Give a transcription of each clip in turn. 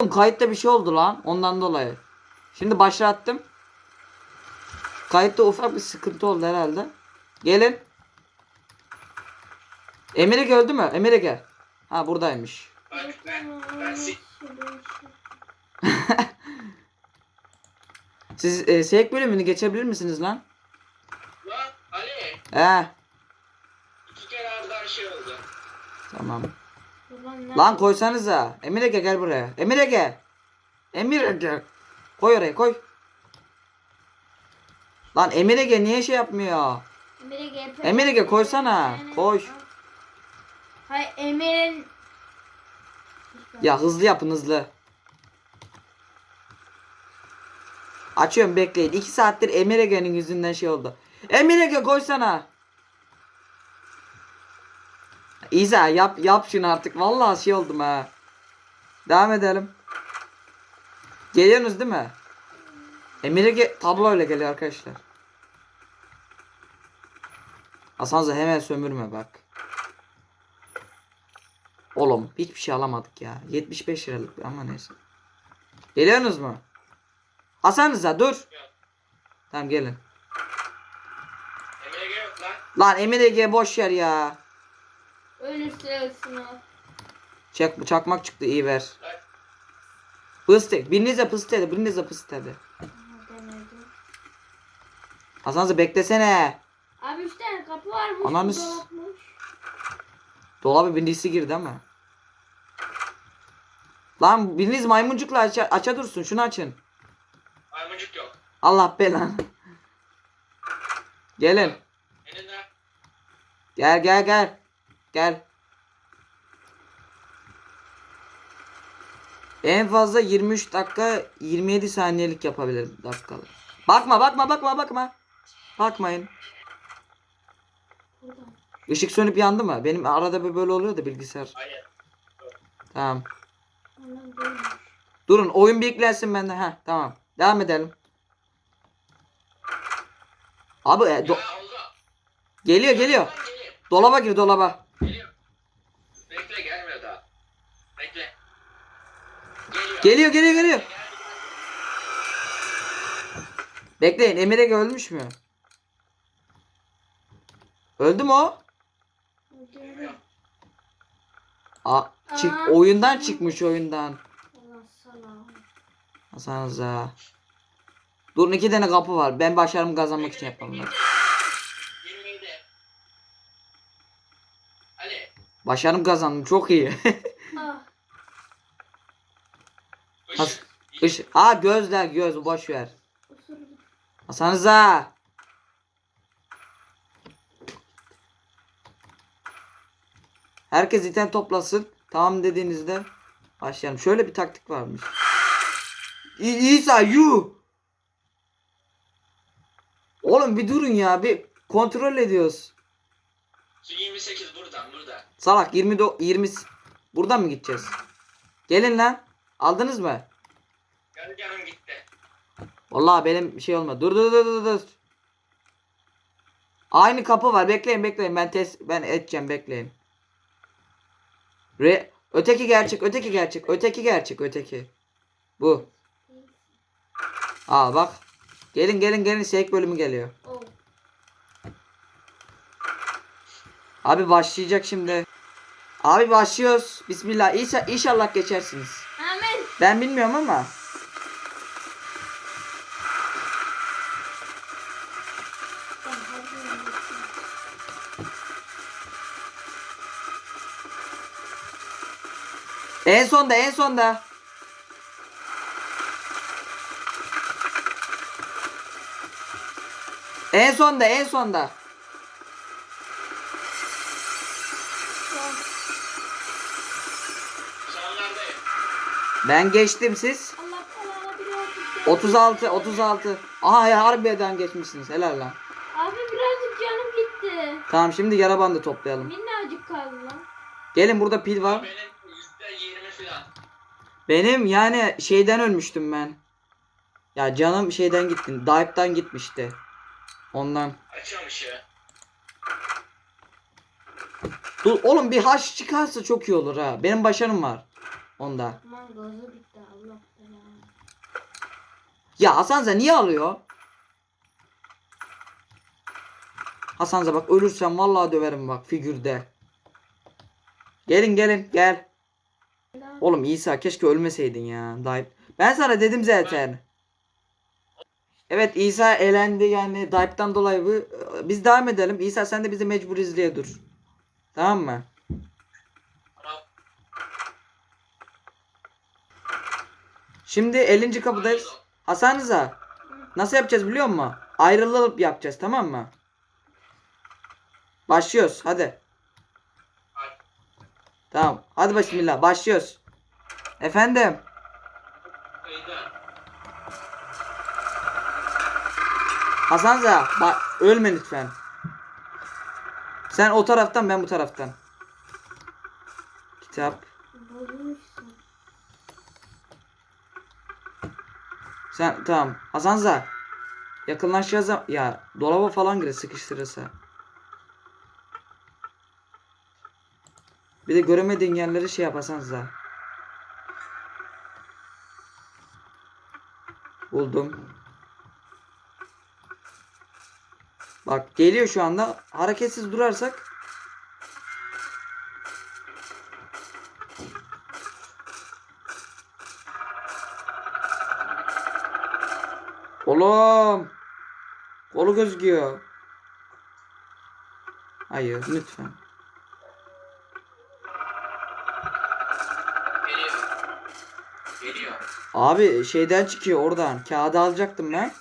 Oğlum kayıtta bir şey oldu lan ondan dolayı. Şimdi başlattım. Kayıtta ufak bir sıkıntı oldu herhalde. Gelin. Emir'e öldü mü? Emir'e gel. Ha buradaymış. Bak ben, ben si- Siz e, seyek bölümünü geçebilir misiniz lan? Lan Ali He iki kere arda şey oldu. tamam. Lan koysanıza. Emir Ege gel buraya. Emir Ege. Emir Ege. Koy oraya koy. Lan Emir Ege niye şey yapmıyor? Emir Ege koysana. Koy. Hayır Emir'in Ya hızlı yapın hızlı. Açıyorum bekleyin. 2 saattir Emir Ege'nin yüzünden şey oldu. Emir Ege koysana. İza yap yap şunu artık. Vallahi şey oldum ha. Devam edelim. Geliyorsunuz değil mi? Emir Ege tabloyla geliyor arkadaşlar. Hasanza hemen sömürme bak. Oğlum hiçbir şey alamadık ya. 75 liralık ama neyse. Geliyorsunuz mu? Hasan Rıza dur. Tamam gelin. Yok lan. Ege boş yer ya. Ölürse ölsün o. Çak, çakmak çıktı iyi ver. Lan Pıstık. Birinize pıst dedi. Birinize pıst dedi. Aha, denedim. Hasan Rıza beklesene. Abi üç tane kapı varmış. Ananı bu s- dolapmış. Dolaba birisi girdi ama. Lan biriniz maymuncukla aça, aça dursun. Şunu açın. maymuncuk yok. Allah belanı. Gelin. Gel gel gel. Gel. En fazla 23 dakika 27 saniyelik yapabilirim dakikalı. Bakma bakma bakma bakma. Bakmayın. Buradan. Işık sönüp yandı mı? Benim arada bir böyle oluyor da bilgisayar. hayır. Tamam. Durun oyun bir yüklensin bende. Heh tamam. Devam edelim. Abi e, do- geliyor Geliyor. Dolaba gir dolaba. Geliyor. Gelmiyor daha. Bekle. Geliyor. Geliyor geliyor geliyor. Bekleyin Emir ölmüş mü? Öldü mü o? Aa, çık Aa. oyundan çıkmış oyundan. Allah sana. Hasanıza. Durun iki tane kapı var. Ben başarımı kazanmak için yapmam lazım. 27. Ali. Başarım kazandım çok iyi. Ah. Has-. Iş. Aa gözler göz boş ver. Osurdum. Hasanıza. Herkes item toplasın. Tamam dediğinizde başlayalım. Şöyle bir taktik varmış. İ- İsa yu. Oğlum bir durun ya. Bir kontrol ediyoruz. Su 28 buradan burada. Salak 20 do- 20 buradan mı gideceğiz? Gelin lan. Aldınız mı? Gel canım gitti. Vallahi benim bir şey olmadı. Dur dur dur dur dur. Aynı kapı var. Bekleyin bekleyin. Ben test ben edeceğim bekleyin. Re öteki gerçek, öteki gerçek, öteki gerçek, öteki. Bu. Aa bak. Gelin gelin gelin sek bölümü geliyor. Oh. Abi başlayacak şimdi. Abi başlıyoruz. Bismillah. İnşa- İnşallah geçersiniz. Amin. Ben bilmiyorum ama. En sonda en sonda. En sonda en sonda. Ben geçtim siz. Allah Allah birazcık. 36 36. Aha ya harbiden geçmişsiniz. Helal lan. Abi birazcık canım gitti. Tamam şimdi yara bandı toplayalım. Minnacık kaldı lan. Gelin burada pil var. Benim %20 falan. Benim yani şeyden ölmüştüm ben. Ya canım şeyden gitti. Dive'dan gitmişti. Ondan. Açıyorum ışığı. Dur oğlum bir haş çıkarsa çok iyi olur ha. Benim başarım var. Onda. Aman gazı bitti Allah belanı. Ya Hasanza niye alıyor? Hasanza bak ölürsen vallahi döverim bak figürde. Gelin gelin gel. Oğlum İsa keşke ölmeseydin ya. Dayıp. Ben sana dedim zaten. Evet İsa elendi yani Dayıp'tan dolayı bu. Biz devam edelim. İsa sen de bizi mecbur izleye dur. Tamam mı? Şimdi 50. kapıdayız. Hasan Rıza. Nasıl yapacağız biliyor musun? Ayrılıp yapacağız tamam mı? Başlıyoruz hadi. Tamam. Hadi bismillah başlıyoruz. Efendim. Hasan Rıza bak ölme lütfen. Sen o taraftan ben bu taraftan. Kitap. Sen tamam. Hasan Rıza. Yakınlaşacağız ya dolaba falan gire sıkıştırırsa. Bir de göremediğin yerleri şey yap Hasan Rıza. Buldum. Bak geliyor şu anda. Hareketsiz durarsak Kolu gözüküyor. Hayır lütfen. Geliyor. Geliyor. Abi şeyden çıkıyor oradan. Kağıdı alacaktım ben.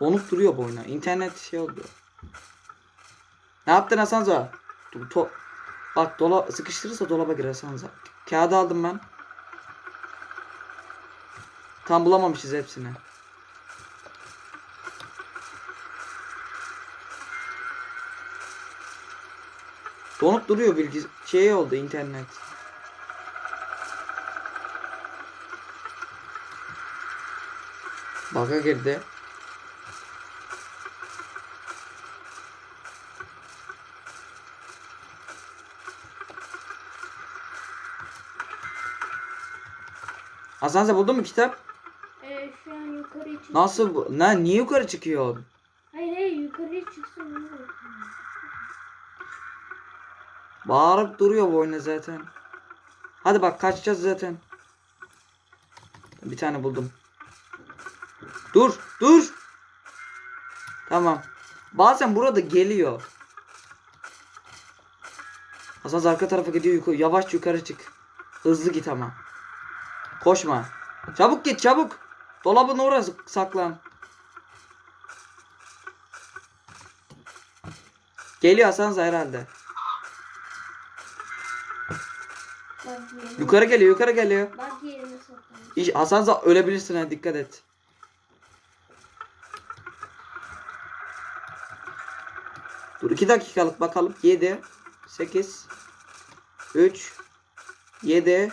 Donuk duruyor boyuna. İnternet şey oldu. Ne yaptın Hasanza? Dur, to Bak dola sıkıştırırsa dolaba girer Hasanza. Kağıdı aldım ben. Tam bulamamışız hepsini. Donuk duruyor bilgi şey oldu internet. Bug'a girdi. Hasanza buldun mu kitap? Ee, şu an yukarı çık. Nasıl bu? Ne niye yukarı çıkıyor? Hayır hayır yukarıya çıksın. ne olur. Bağırıp duruyor bu oyuna zaten. Hadi bak kaçacağız zaten. Bir tane buldum. Dur, dur. Tamam. Bazen burada geliyor. Hasan arka tarafa gidiyor. Yavaş yukarı çık. Hızlı git ama. Koşma. Çabuk git çabuk. Dolabın orası saklan. Geliyor Hasan herhalde. Yukarı geliyor yukarı geliyor. Bak yerine. İş, Hasan ölebilirsin ha dikkat et. Dur 2 dakikalık bakalım. 7 8 3 7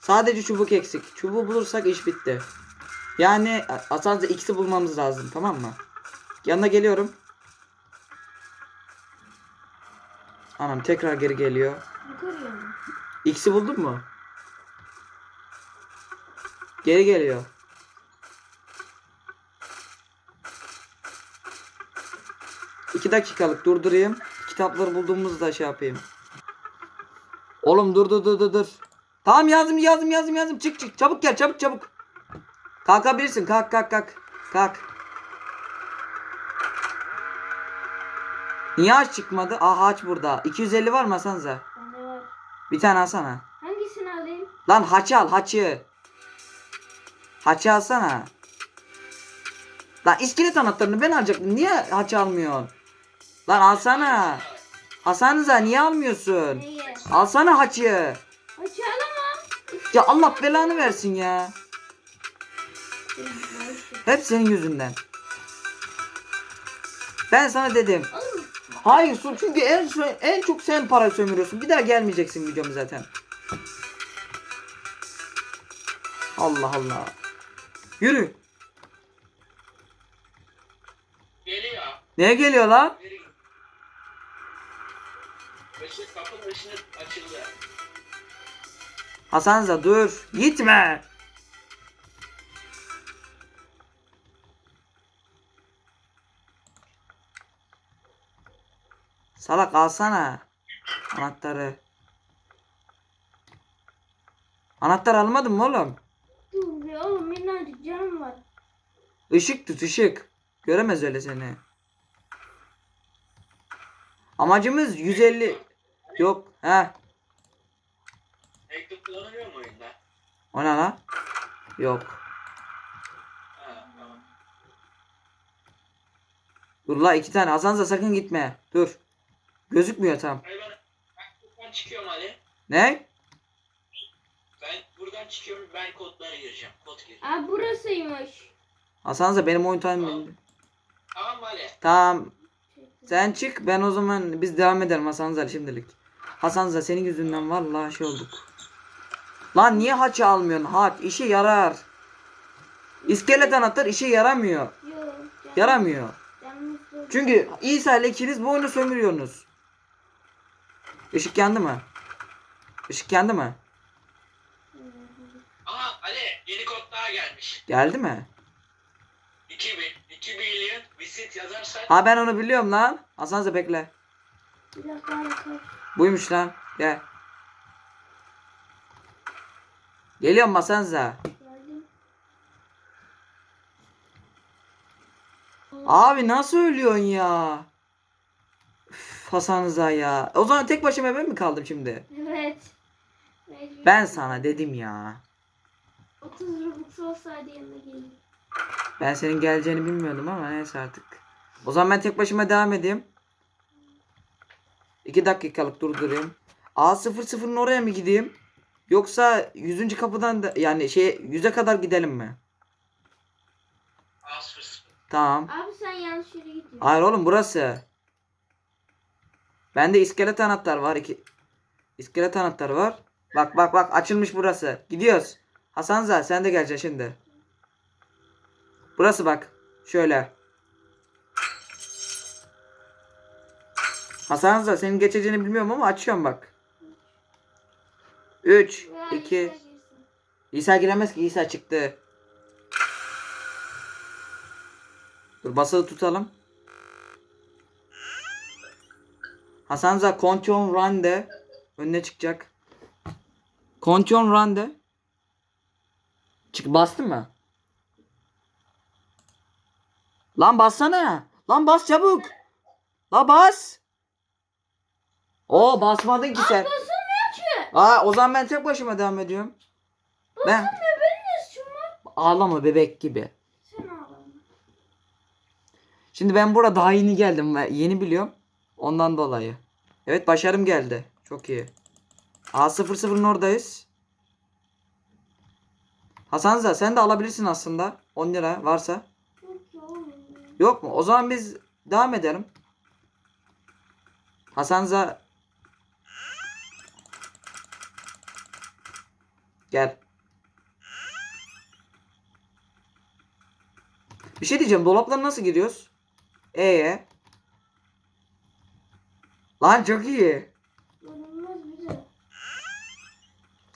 Sadece çubuk eksik. Çubuğu bulursak iş bitti. Yani Za- ikisi bulmamız lazım tamam mı? Yanına geliyorum. Anam tekrar geri geliyor. X'i buldun mu? Geri geliyor. İki dakikalık durdurayım. Kitapları bulduğumuzda şey yapayım. Oğlum dur dur dur dur dur. Tamam yazdım yazdım yazdım yazdım. Çık çık çabuk gel çabuk çabuk. Kalkabilirsin kalk kalk kalk. Kalk. Niye aç çıkmadı? Aha aç burada. 250 var mı Hasanza? Bir tane alsana. Hangisini alayım? Lan haçı al haçı. Haçı alsana. Lan iskelet anahtarını ben alacaktım. Niye haçı almıyorsun? Lan alsana. Hasan Rıza niye almıyorsun? Neyi? Alsana haçı. Açalım Ya Allah belanı versin ya. Hep senin yüzünden. Ben sana dedim. Hayır su çünkü en en çok sen para sömürüyorsun. Bir daha gelmeyeceksin videoma zaten. Allah Allah. Yürü. Geliyor. Neye geliyor lan? Işık kapının ışığı açıldı. Hasanza dur. Gitme. Salak alsana. Anahtarı. Anahtar almadın mı oğlum? Dur be oğlum minnacık canım var. Işık tut ışık. Göremez öyle seni. Amacımız 150. Yok. He. Ekip kullanılıyor mu oyunda? O ne lan? Yok. Ha tamam. Dur la iki tane. Hasanza sakın gitme. Dur. Gözükmüyor tam. Hayır ben, ben buradan çıkıyorum Ali. Ne? Ben buradan çıkıyorum ben kodlara gireceğim. Kod gireceğim. Aa burasıymış. Hasanza benim oyun timing. Tamam mı Ali? Tamam. Sen çık. Ben o zaman biz devam edelim Hasanza şimdilik. Hasanza senin yüzünden vallahi şey olduk. Lan niye haç almıyorsun? Haç işe yarar. İskelet anahtar işe yaramıyor. Yok. Yaramıyor. Çünkü İsa ile ikiniz bu oyunu sömürüyorsunuz. Işık yandı mı? Işık yandı mı? Aha Ali yeni kod daha gelmiş. Geldi mi? 2000. 2 milyon visit yazarsan Ha ben onu biliyorum lan. Hasanza bekle. Bir dakika bakalım. Buymuş lan. Gel. Geliyorum. Geldim. Abi nasıl ölüyorsun ya? Üf, Hasanza ya. O zaman tek başıma ben mi kaldım şimdi? Evet. Mecbur. Ben sana dedim ya. 30 Robux olsaydı yanına geleyim. Ben senin geleceğini bilmiyordum ama neyse artık. O zaman ben tek başıma devam edeyim. 2 dakikalık durdurayım. A00'ın oraya mı gideyim? Yoksa 100. kapıdan da yani şey 100'e kadar gidelim mi? az fıs. Tamam. Abi sen yanlış yere gidiyorsun. Hayır oğlum burası. Bende iskelet anahtar var. iki iskelet anahtar var. Bak bak bak açılmış burası. Gidiyoruz. Hasanza sen de geleceksin şimdi. Burası bak. Şöyle. Hasanza senin geçeceğini bilmiyorum ama açıyorum bak. 3 Veya 2 İsa girsin. İsa giremez ki İsa çıktı. Dur basılı tutalım. Hasanza Contion Run de. Önüne çıkacak. Contion Run de. Çık bastın mı? Lan bassana. Lan bas çabuk. La bas. Oo basmadın ki sen. Basılmıyor ki. Aa o zaman ben tek başıma devam ediyorum. Ben Basılmıyor benim ne suçum var? ağlama bebek gibi. Sen ağlama. Şimdi ben burada daha yeni geldim ve yeni biliyorum. Ondan dolayı. Evet başarım geldi. Çok iyi. A00'ın oradayız. Hasanza sen de alabilirsin aslında. 10 lira varsa. Yok mu? O zaman biz devam edelim. Hasanza Gel. Bir şey diyeceğim. Dolaplara nasıl giriyoruz? Ee. Lan çok iyi.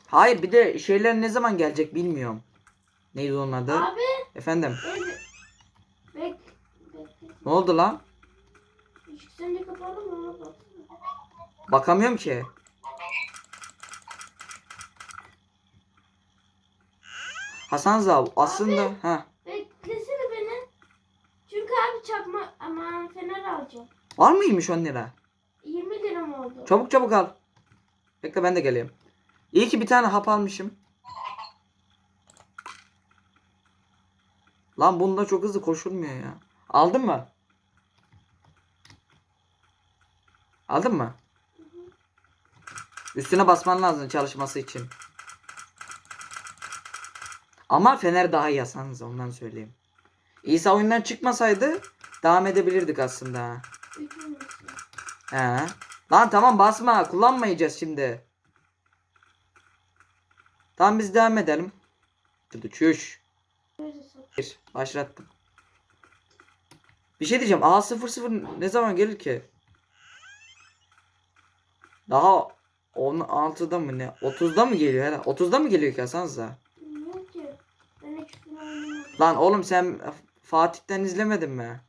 Hayır bir de şeyler ne zaman gelecek bilmiyorum. Neydi onun adı? Abi. Efendim. Bek. Ne oldu lan? Sende kapalı mı? Bak. Bakamıyorum ki. Hasan Zav aslında ha Beklesene beni. Çünkü abi çakma aman fener alacağım. var mıymış 10 lira? 20 liram oldu. Çabuk çabuk al. Bekle ben de geleyim. İyi ki bir tane hap almışım. Lan bunda çok hızlı koşulmuyor ya. Aldın mı? Aldın mı? Üstüne basman lazım çalışması için. Ama Fener daha iyi yasanız ondan söyleyeyim. İsa oyundan çıkmasaydı devam edebilirdik aslında. He. Lan tamam basma. Kullanmayacağız şimdi. Tamam biz devam edelim. Çüş. Bir. Başlattım. Bir şey diyeceğim. A00 ne zaman gelir ki? Daha 16'da mı ne? 30'da mı geliyor herhalde? 30'da mı geliyor ki Hasanza? Lan oğlum sen Fatih'ten izlemedin mi?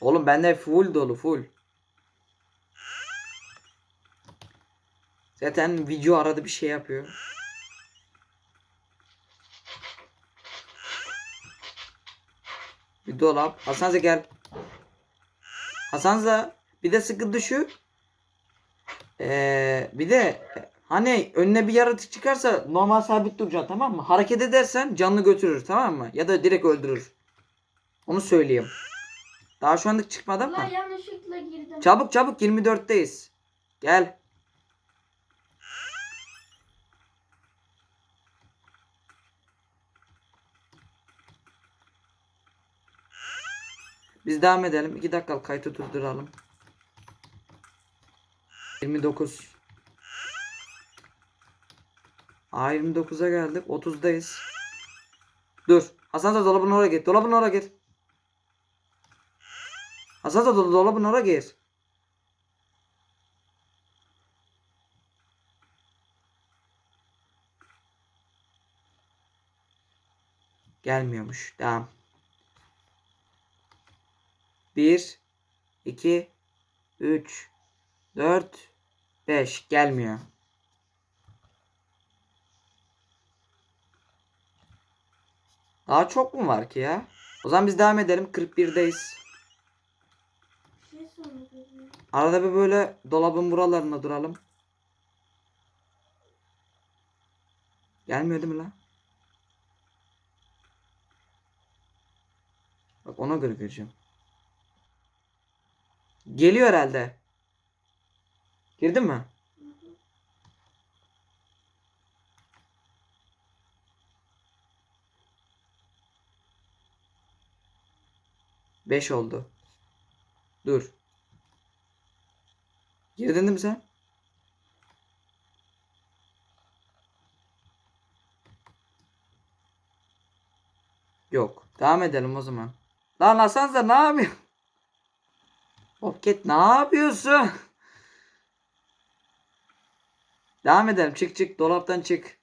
Oğlum bende full dolu full. Zaten video arada bir şey yapıyor. Bir dolap. Hasanza gel. Hasanza bir de sıkıntı şu. Ee, bir de hani önüne bir yaratık çıkarsa normal sabit duracaksın tamam mı? Hareket edersen canını götürür tamam mı? Ya da direkt öldürür. Onu söyleyeyim. Daha şu anlık çıkmadı ama. Allah yanlışlıkla girdim. Çabuk çabuk 24'teyiz. Gel. Biz devam edelim. 2 dakika kayıtı durduralım. 29. Aa 29'a geldik. 30'dayız. Dur. Hasan da dolabın oraya git. Dolabın oraya gir. Hasan da do- dolabın oraya gir. Gelmiyormuş. Devam. 1 2 3 4 5 gelmiyor. Daha çok mu var ki ya? O zaman biz devam edelim. 41'deyiz. Arada bir böyle dolabın buralarında duralım. Gelmiyor değil mi lan? Bak ona göre göreceğim. Geliyor herhalde. Girdin mi? Beş oldu. Dur. Değil mi sen? Yok. Devam edelim o zaman. Lan Hasan sen ne yapıyorsun? Opket ne yapıyorsun? Devam edelim. Çık çık. Dolaptan çık.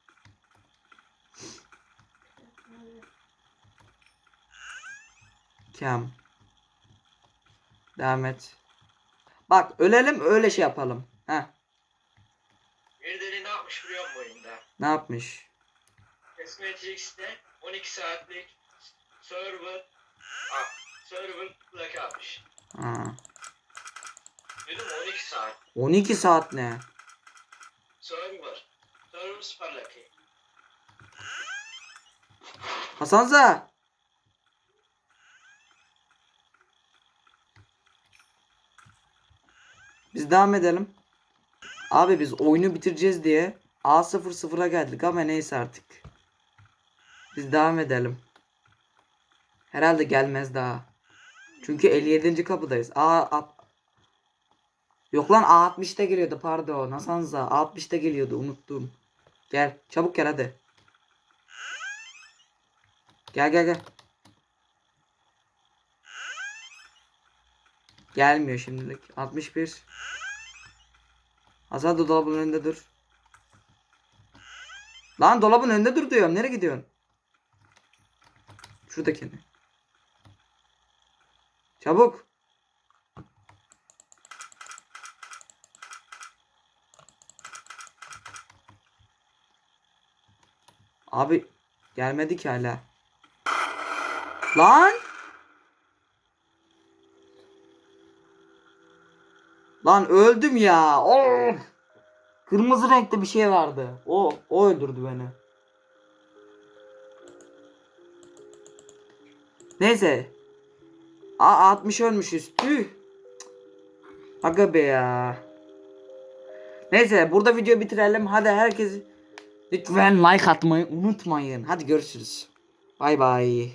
Kem. Devam et. Bak ölelim öyle şey yapalım. Heh. Birileri ne yapmış biliyor musun oyunda? Ne yapmış? Cosmetics'te 12 saatlik server ah, server plaka almış. Ha. Mu 12 saat 12 saat ne? server server parlaki. Hasanza. Biz devam edelim. Abi biz oyunu bitireceğiz diye A00'a geldik ama neyse artık. Biz devam edelim. Herhalde gelmez daha. Çünkü 57. kapıdayız. A, A Yok lan A60'ta geliyordu pardon. Hasanza A60'ta geliyordu unuttum. Gel çabuk gel hadi. Gel gel gel. Gelmiyor şimdilik. 61. Hasan dolabın önünde dur. Lan dolabın önünde dur diyorum. Nereye gidiyorsun? Şuradakini. Çabuk. Abi gelmedi ki hala. Lan! Lan öldüm ya. Of! Kırmızı renkte bir şey vardı. O o öldürdü beni. Neyse. A 60 ölmüşüz. Tüh. Aga be ya. Neyse burada videoyu bitirelim. Hadi herkes lütfen like atmayı unutmayın. Hadi görüşürüz. Bay bay.